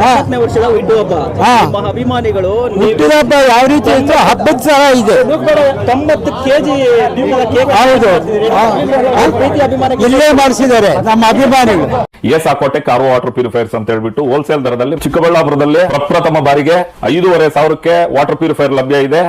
ಹತ್ತನೇ ವರ್ಷದ ಹುಟ್ಟು ಹಬ್ಬ. ನಿಮ್ಮ ಅಭಿಮಾನಿಗಳು ಹುಟ್ಟಿದ ಹಬ್ಬ ಯಾವ ರೀತಿ ಅಂದ್ರೆ ಹಬ್ಬದ ಸಹ ಇದೆ. ತೊಂಬತ್ತು ಕೆಜಿ ಹೌದು. ಇಲ್ಲೇ ಮಾಡಿಸಿದ್ದಾರೆ ನಮ್ಮ ಅಭಿಮಾನಿಗಳು. ಎಸ್ ಆಕೋಟೆ ಕಾರ್ ವಾಟರ್ ಪ್ಯೂರಿಫೈರ್ಸ್ ಅಂತ ಹೇಳ್ಬಿಟ್ಟು ಹೋಲ್ಸೇಲ್ ದರದಲ್ಲಿ ಚಿಕ್ಕಬಳ್ಳಾಪುರದಲ್ಲಿ ಪ್ರಪ್ರಥಮ ಬಾರಿಗೆ ಐದೂವರೆ ಸಾವಿರಕ್ಕೆ ವಾಟರ್ ಪ್ಯೂರಿಫೈರ್ ಲಭ್ಯ ಇದೆ.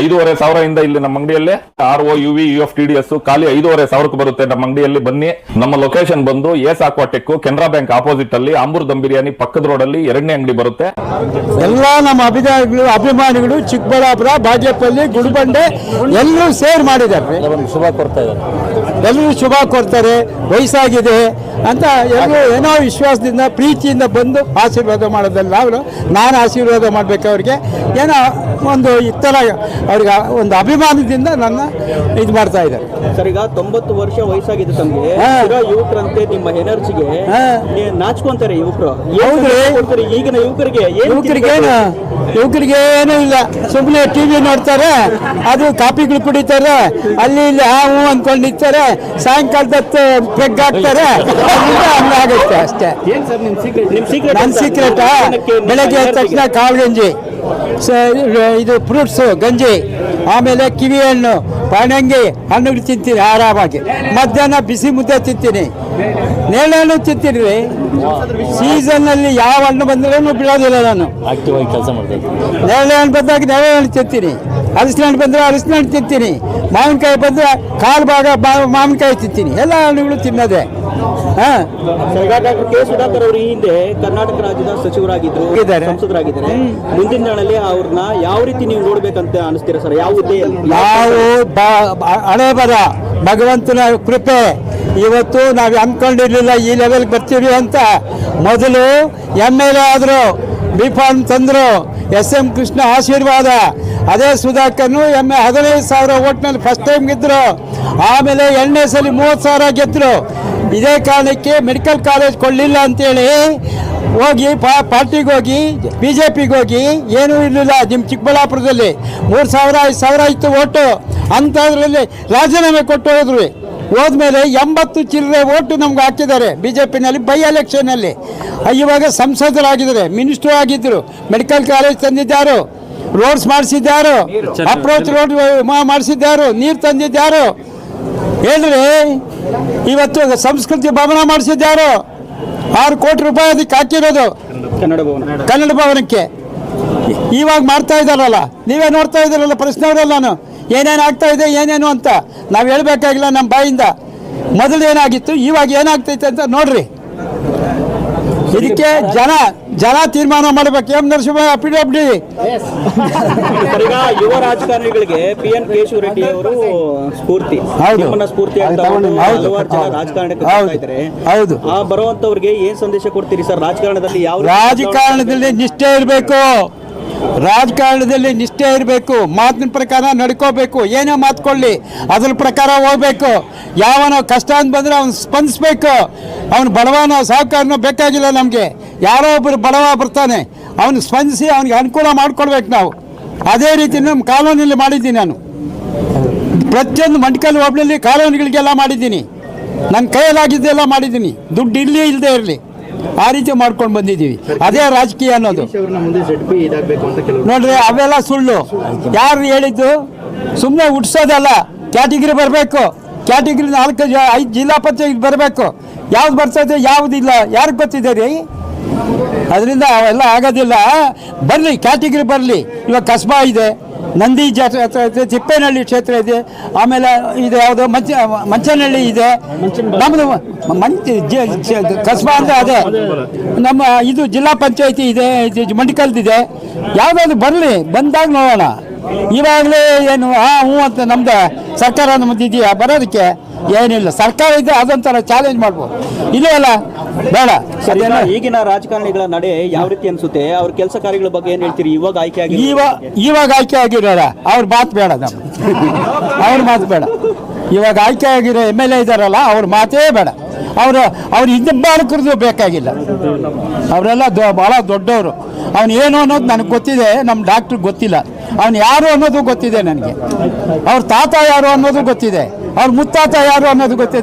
ಐದೂವರೆ ಸಾವಿರದಿಂದ ಇಲ್ಲಿ ನಮ್ಮ ಅಂಗಡಿಯಲ್ಲಿ R O U V U F T D S ಖಾಲಿ ಐದೂವರೆ ಸಾವಿರಕ್ಕೆ ಬರುತ್ತೆ ನಮ್ಮ ಅಂಗಡಿಯಲ್ಲಿ ಬನ್ನಿ. ನಮ್ಮ ಲೊಕೇಶನ್ ಬಂದು S Aquatech Canara bank opposite ಅಲ್ಲಿ ಅಂಬೂರ್ ದಮ್ ಬಿರಿಯಾನಿ ಪಕ್ಕದ ರೋಡ್ ಅಲ್ಲಿ ಎರಡನೇ ಅಂಗಡಿ ಬರುತ್ತೆ. ಎಲ್ಲ ನಮ್ಮ ಅಭಿಮಾನಿಗಳು ಅಭಿಮಾನಿಗಳು ಚಿಕ್ಕಬಳ್ಳಾಪುರ ಬಾಜಪಲ್ಲಿ ಗುಡಿಬಂಡೆ ಎಲ್ಲರೂ ಸೇರ್ ಮಾಡಿದ್ದಾರೆ. ಶುಭ ಕೊಡ್ತಾ ಇದ್ದಾರೆ. ಎಲ್ಲರೂ ಶುಭ ಕೊಡ್ತಾರೆ ವಯಸ್ಸಾಗಿದೆ ಅಂತ ಎಲ್ಲರೂ ಏನೋ ವಿಶ್ವಾಸದಿಂದ ಪ್ರೀತಿಯಿಂದ ಬಂದು ಆಶೀರ್ವಾದ ಮಾಡೋದಲ್ಲ ಅವರು. ನಾನು ಆಶೀರ್ವಾದ ಮಾಡ್ಬೇಕು ಅವ್ರಿಗೆ. ಏನೋ ಒಂದು ಇತ್ತರ ಅವ್ರಿಗೆ ಒಂದು ಅಭಿಮಾನದಿಂದ ನನ್ನ ಇದು ಮಾಡ್ತಾ ಇದ್ದಾರೆ. ಸರ್ ಈಗ ತೊಂಬತ್ತು ವರ್ಷ ವಯಸ್ಸಾಗಿದೆ ತಮಗೆ. ಯುವಕರಂತೆ ನಿಮ್ಮ ಎನರ್ಜಿಗೆ. ನಾಚ್ಕೊಂತಾರೆ ಯುವಕರು. ಹೌದ್ರಿ? ಈಗಿನ ಯುವಕರಿಗೆ ಯುವಕರಿಗೆ ಏನು? ಯುವಕರಿಗೆ ಏನೂ ಇಲ್ಲ. ಸುಮ್ಮನೆ ಟಿ ವಿ ನೋಡ್ತಾರೆ. ಅದು ಕಾಪಿಗಳು ಕುಡಿತಾರೆ. ಅಲ್ಲಿ ಇಲ್ಲಿ ಹಾವು ಹೂ ನಿಂತಾರೆ. ಸಾಯಂಕಾಲದ ಹೊತ್ತು ಪೆಗ್ ಹಾಕ್ತಾರೆ ಹಂಗಾಗುತ್ತೆ ಅಷ್ಟೇ. ನನ್ನ ಸೀಕ್ರೆಟ್ ಬೆಳಗ್ಗೆ ತಕ್ಷಣ ಸ- ಇದು ಫ್ರೂಟ್ಸು ಗಂಜಿ ಆಮೇಲೆ ಕಿವಿ ಹಣ್ಣು ಪಣಂಗಿ ಹಣ್ಣುಗಳು ತಿಂತೀನಿ ಆರಾಮಾಗಿ. ಮಧ್ಯಾಹ್ನ ಬಿಸಿ ಮುದ್ದೆ ತಿಂತೀನಿ. ನೇರಳೆ ತಿಂತೀನಿ ಸೀಸನ್ ಸೀಸನ್ನಲ್ಲಿ ಯಾವ ಹಣ್ಣು ಬಂದ್ರೂ ಬಿಡೋದಿಲ್ಲ ನಾನು. ನೇರಳೆ ಹಣ್ಣು ಬಂದಾಗ ನೇರಳೆ ಹಣ್ಣು ತಿಂತೀನಿ. ಹಣ್ಣು ಬಂದರೆ ಅರಸಿನ ಹಣ್ಣು ತಿಂತೀನಿ. ಮಾವಿನಕಾಯಿ ಬಂದರೆ ಕಾಲು ಭಾಗ ಮಾವಿನಕಾಯಿ ತಿಂತೀನಿ. ಎಲ್ಲ ಹಣ್ಣುಗಳು ತಿನ್ನೋದೆ. ಹಾಂ. ಡಾಕ್ಟರ್ ಕೆ ಸುಧಾಕರ್ ಅವರು ಈ ಹಿಂದೆ ಕರ್ನಾಟಕ ರಾಜ್ಯದ ಸಚಿವರಾಗಿದ್ರು ಆಗಿದ್ದಾರೆ. ಸಂಸದರಾಗಿದ್ದಾರೆ. ಮುಂದಿನ ದಿನಗಳಲ್ಲಿ ಅವ್ರನ್ನ ಯಾವ ರೀತಿ ನೀವು ನೋಡ್ಬೇಕಂತ ಅನಿಸ್ತೀರಾ ಸರ್? ಯಾವ ಹುದ್ದೆ ನಾವು ಹಣೆ ಬರ ಭಗವಂತನ ಕೃಪೆ. ಇವತ್ತು ನಾವು ಅಂದ್ಕೊಂಡಿರಲಿಲ್ಲ ಈ ಲೆವೆಲ್ಗೆ ಬರ್ತೀವಿ ಅಂತ. ಮೊದಲು ಎಂ ಎಲ್ ಎ ಆದರು ಬಿ ಫಾರ್ಮ್ ತಂದರು ಎಸ್ ಎಂ ಕೃಷ್ಣ ಆಶೀರ್ವಾದ. ಅದೇ ಸುಧಾಕರ್ನು ಎ ಹದಿನೈದು ಸಾವಿರ ಓಟ್ನಲ್ಲಿ ಫಸ್ಟ್ ಟೈಮ್ ಗೆದ್ದರು ಆಮೇಲೆ ಎರಡನೇ ಸಲ ಮೂವತ್ತು ಸಾವಿರ ಗೆದ್ದರು ಇದೇ ಕಾರಣಕ್ಕೆ ಮೆಡಿಕಲ್ ಕಾಲೇಜ್ ಕೊಡಲಿಲ್ಲ ಅಂತೇಳಿ ಹೋಗಿ ಪಾ, ಪಾರ್ಟಿಗೆ ಹೋಗಿ ಬಿ ಜೆ ಪಿಗೆ ಹೋಗಿ ಏನೂ ಇರಲಿಲ್ಲ ನಿಮ್ಮ ಚಿಕ್ಕಬಳ್ಳಾಪುರದಲ್ಲಿ. ಮೂರು ಸಾವಿರ, ಐದು ಸಾವಿರ ಇತ್ತು ಓಟು. ಅಂಥದ್ರಲ್ಲಿ ರಾಜೀನಾಮೆ ಕೊಟ್ಟು ಹೋದ್ರು. ಹೋದ್ಮೇಲೆ ಎಂಬತ್ತು ಚಿಲ್ಲರೆ ಓಟು ನಮ್ಗೆ ಹಾಕಿದ್ದಾರೆ ಬಿ ಜೆ ಪಿನಲ್ಲಿ ಬೈ ಎಲೆಕ್ಷನಲ್ಲಿ ಇವಾಗ ಸಂಸದರಾಗಿದ್ದಾರೆ, ಮಿನಿಸ್ಟ್ರು ಆಗಿದ್ದರು ಮೆಡಿಕಲ್ ಕಾಲೇಜ್ ತಂದಿದ್ದಾರು. ರೋಡ್ಸ್ ಮಾಡಿಸಿದ್ಯಾರು? ಅಪ್ರೋಚ್ ರೋಡ್ ಮಾಡಿಸಿದ್ಯಾರು? ನೀರು ತಂದಿದ್ಯಾರು? ಹೇಳ್ರಿ. ಇವತ್ತು ಸಂಸ್ಕೃತಿ ಭವನ ಮಾಡಿಸಿದ್ಯಾರು? ಆರು ಕೋಟಿ ರೂಪಾಯಿ ಅದಕ್ಕೆ ಹಾಕಿರೋದು. ಕನ್ನಡ ಭವನ. ಕನ್ನಡ ಭವನಕ್ಕೆ. ಇವಾಗ ಮಾಡ್ತಾ ಇದ್ದಾರಲ್ಲ. ನೀವೇ ನೋಡ್ತಾ ಇದ್ದೀರಲ್ಲ ಪ್ರಶ್ನೆಯವರಲ್ಲ ನಾನು. ಏನೇನು ಆಗ್ತಾ ಇದೆ ಏನೇನು ಅಂತ. ನಾವು ಹೇಳ್ಬೇಕಾಗಿಲ್ಲ ನಮ್ಮ ಬಾಯಿಂದ. ಮೊದಲು ಏನಾಗಿತ್ತು? ಇವಾಗ ಏನಾಗ್ತೈತೆ ಅಂತ ನೋಡ್ರಿ. ಇದಕ್ಕೆ ಜನ ಜನ ತೀರ್ಮಾನ ಮಾಡಬೇಕು. ಎಂ ನರಸಿಂಹ ಅಪಿಡಿ ಅಪ್ಡಿ ಡಿ ಈಗ ಯುವ ರಾಜಕಾರಣಿಗಳಿಗೆ ಪಿ ಎನ್ ಕೇಶವ ರೆಡ್ಡಿ ಅವರು ಸ್ಫೂರ್ತಿ ಸ್ಫೂರ್ತಿ. ರಾಜಕಾರಣಕ್ಕೆ ಹೌದು. ಆ ಬರುವಂತವ್ರಿಗೆ ಏನ್ ಸಂದೇಶ ಕೊಡ್ತೀರಿ ಸರ್? ರಾಜಕಾರಣದಲ್ಲಿ ಯಾವ ರಾಜಕಾರಣದಲ್ಲಿ ನಿಷ್ಠೆ ಇರಬೇಕು. ರಾಜಕಾರಣದಲ್ಲಿ ನಿಷ್ಠೆ ಇರಬೇಕು, ಮಾತಿನ ಪ್ರಕಾರ ನಡ್ಕೋಬೇಕು, ಏನೇ ಮಾತ್ಕೊಳ್ಳಿ ಅದ್ರ ಪ್ರಕಾರ ಹೋಗ್ಬೇಕು. ಯಾವನೋ ಕಷ್ಟ ಅಂತ ಬಂದರೆ ಅವ್ನು ಸ್ಪಂದಿಸ್ಬೇಕು. ಅವನು ಬಡವನೋ ಸಹಕಾರನ ಬೇಕಾಗಿಲ್ಲ ನಮಗೆ. ಯಾರೋ ಒಬ್ಬರು ಬಡವ ಬರ್ತಾನೆ, ಅವನು ಸ್ಪಂದಿಸಿ ಅವನಿಗೆ ಅನುಕೂಲ ಮಾಡ್ಕೊಳ್ಬೇಕು ನಾವು. ಅದೇ ರೀತಿ ನಮ್ಮ ಕಾಲೋನಿಯಲ್ಲಿ ಮಾಡಿದ್ದೀನಿ ನಾನು. ಪ್ರತಿಯೊಂದು ಮಂಡ್ಕಲ್ ಒಬ್ಬಳಲ್ಲಿ ಕಾಲೋನಿಗಳಿಗೆಲ್ಲ ಮಾಡಿದ್ದೀನಿ. ನನ್ನ ಕೈಯಲ್ಲಾಗಿದ್ದೆಲ್ಲ ಮಾಡಿದ್ದೀನಿ. ದುಡ್ಡು ಇರಲಿ ಇಲ್ಲದೆ ಇರಲಿ. ಆ ರೀತಿ ಮಾಡ್ಕೊಂಡು ಬಂದಿದ್ದೀವಿ. ಅದೇ ರಾಜಕೀಯ ಅನ್ನೋದು. ನೋಡ್ರಿ ಅವೆಲ್ಲ ಸುಳ್ಳು. ಯಾರು ಹೇಳಿದ್ದು? ಸುಮ್ಮನೆ ಹುಟ್ಸೋದಲ್ಲ ಕ್ಯಾಟಗಿರಿ ಬರಬೇಕು. ಕ್ಯಾಟಗಿರಿ ನಾಲ್ಕು ಐದು ಜಿಲ್ಲಾ ಪಂಚಾಯತ್ ಬರಬೇಕು. ಯಾವ್ದು ಬರ್ತದೆ ಯಾವುದಿಲ್ಲ? ಯಾರಿಗೆ ಗೊತ್ತಿದೆ ರೀ? ಅದರಿಂದ ಅವೆಲ್ಲ ಆಗೋದಿಲ್ಲ. ಬರಲಿ ಕ್ಯಾಟಗಿರಿ ಬರಲಿ. ಇವಾಗ ಕಸ್ಬಾ ಇದೆ. ನಂದಿ ಜಾತ್ರೆ ಇದೆ, ತಿಪ್ಪೇನಹಳ್ಳಿ ಕ್ಷೇತ್ರ ಇದೆ, ಆಮೇಲೆ ಇದು ಯಾವುದು ಮಂಚ, ಮಂಚನಹಳ್ಳಿ ಇದೆ. ನಮ್ಮದು ಮಂಚ ಕಸ್ಬಾ ಅಂದರೆ ಅದೇ. ನಮ್ಮ ಇದು ಜಿಲ್ಲಾ ಪಂಚಾಯತಿ ಇದೆ, ಇದು ಮಂಡಿಕಲ್ದಿದೆ ಯಾವುದಾದ್ರು ಬರಲಿ, ಬಂದಾಗ ನೋಡೋಣ. ಇವಾಗಲೇ ಏನು ಹಾಂ ಹ್ಞೂ ಅಂತ ನಮ್ದು ಸರ್ಕಾರ ನಮ್ಮದು ಇದೆಯಾ ಬರೋದಕ್ಕೆ. ಏನಿಲ್ಲ ಸರ್ಕಾರ ಇದೆ ಅದೊಂಥರ ಚಾಲೆಂಜ್ ಮಾಡ್ಬೋದು. ಇಲ್ಲೇ ಅಲ್ಲ ಬೇಡ ಈಗಿನ ರಾಜಕಾರಣಿಗಳ ನಡೆ ಯಾವ ರೀತಿ ಅನ್ಸುತ್ತೆ? ಅವ್ರ ಕೆಲಸ ಕಾರ್ಯಗಳ ಬಗ್ಗೆ ಏನ್ ಹೇಳ್ತೀರಿ? ಇವಾಗ ಆಯ್ಕೆ ಆಗಿ ಇವಾಗ ಇವಾಗ ಆಯ್ಕೆ ಆಗಿರೋರ? ಅವ್ರ ಮಾತು ಬೇಡ ನಮ್ಮ ಅವ್ರ ಮಾತು ಬೇಡ. ಇವಾಗ ಆಯ್ಕೆ ಆಗಿರೋ ಎಂ ಎಲ್ ಎ ಇದ್ದಾರಲ್ಲ ಅವ್ರ ಮಾತೇ ಬೇಡ. ಅವರು ಅವ್ರು ಹಿಂದೆಂಬಾಲಕರದು ಬೇಕಾಗಿಲ್ಲ. ಅವರೆಲ್ಲ ದೊ ಭಾಳ ದೊಡ್ಡವರು. ಅವ್ನು ಏನು ಅನ್ನೋದು ನನಗೆ ಗೊತ್ತಿದೆ ನಮ್ಮ ಡಾಕ್ಟ್ರಿಗೆ ಗೊತ್ತಿಲ್ಲ. ಅವ್ನು ಯಾರು ಅನ್ನೋದು ಗೊತ್ತಿದೆ ನನಗೆ. ಅವ್ರ ತಾತ ಯಾರು ಅನ್ನೋದು ಗೊತ್ತಿದೆ. ಅವ್ರ ಮುತ್ತಾತ ಯಾರು ಅನ್ನೋದು ಗೊತ್ತಿದೆ